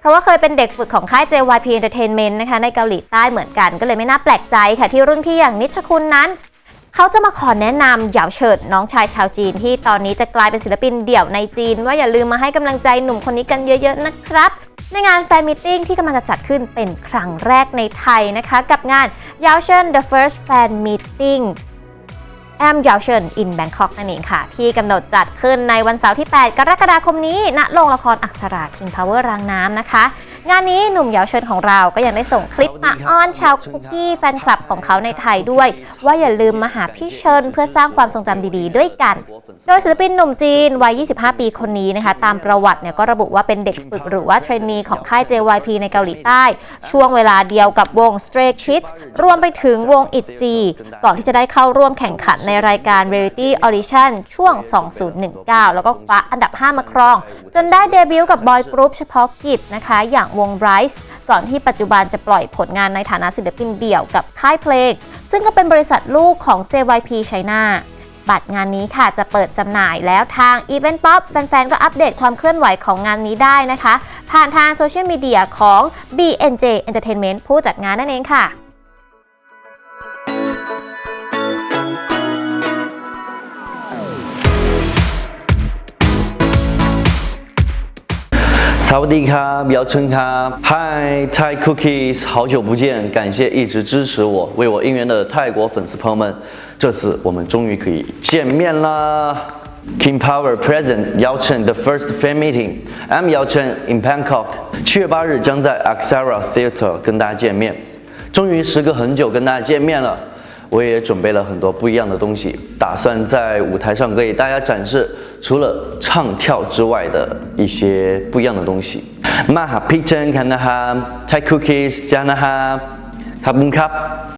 เพราะว่าเคยเป็นเด็กฝึกของค่าย JYP Entertainment นะคะในเกาหลีใต้เหมือนกัน ก็เลยไม่น่าแปลกใจค่ะที่รุ่นพี่อย่างนิชคุณนั้นเขาจะมาขอแนะนำเหยาเฉิดน้องชายชาวจีน ที่ตอนนี้จะกลายเป็นศิลปินเดี่ยวในจีน ว่าอย่าลืมมาให้กำลังใจหนุ่มคนนี้กันเยอะๆนะครับ ในงานแฟนมิทติ้งที่กำลังจะจัดขึ้นเป็นครั้งแรกในไทยนะคะ กับงานเยาเฉิน The First Fan Meeting แอมยาวเชิญอินแบงคอกนั่นเองค่ะ ที่กำหนดจัดขึ้นในวันเสาร์ที่ 8 กรกฎาคมนี้ณโรงละครอักษราคิงพาวเวอร์รางน้ำนะคะ งานนี้หนุ่มยาวเชิญของเราก็ยังได้ส่งคลิปมาอ้อนชาวคุกกี้แฟนคลับของเขาในไทยด้วย ว่าอย่าลืมมาหาพี่เชิญเพื่อสร้างความทรงจำดีๆ ด้วยกัน โดยศิลปินหนุ่มจีนวัย 25 ปีคนนี้นะคะ ตามประวัติเนี่ยก็ระบุว่าเป็นเด็กฝึกหรือว่าเทรนนีของค่าย JYP ในเกาหลีใต้ ช่วงเวลาเดียวกับวง Stray Kids รวมไปถึงวง ITZY ก่อนที่จะได้เข้าร่วมแข่งขันในรายการ Reality Audition ช่วง 2019 แล้วก็คว้าอันดับ 5 มาครอง จนได้เดบิวต์กับบอยกรุ๊ปเฉพาะกิจนะคะอย่างวง Rise ก่อนที่ปัจจุบันจะปล่อยผลงานในฐานะศิลปินเดี่ยวกับค่ายเพลง ซึ่งก็เป็นบริษัทลูกของ JYP China บัตรงานนี้ค่ะจะเปิดจำหน่ายแล้วทาง Event Pop แฟนๆ ก็อัปเดตความเคลื่อนไหวของงานนี้ได้นะคะ ผ่านทางโซเชียลมีเดียของ BNJ Entertainment ผู้จัดงานนั่นเองค่ะ 萨瓦迪卡，姚春卡，嗨，Thai Cookies，好久不见，感谢一直支持我、为我应援的泰国粉丝朋友们，这次我们终于可以见面啦！King Power Present 姚晨 The First Fan Meeting I'm 姚晨 in Bangkok，七月八日将在 Aksara Theatre 跟大家见面，终于时隔很久跟大家见面了。我也准备了很多不一样的东西打算在舞台上给大家展示除了唱跳之外的一些不一样的东西。Maha piten khana ham tykkokisjana ham habunka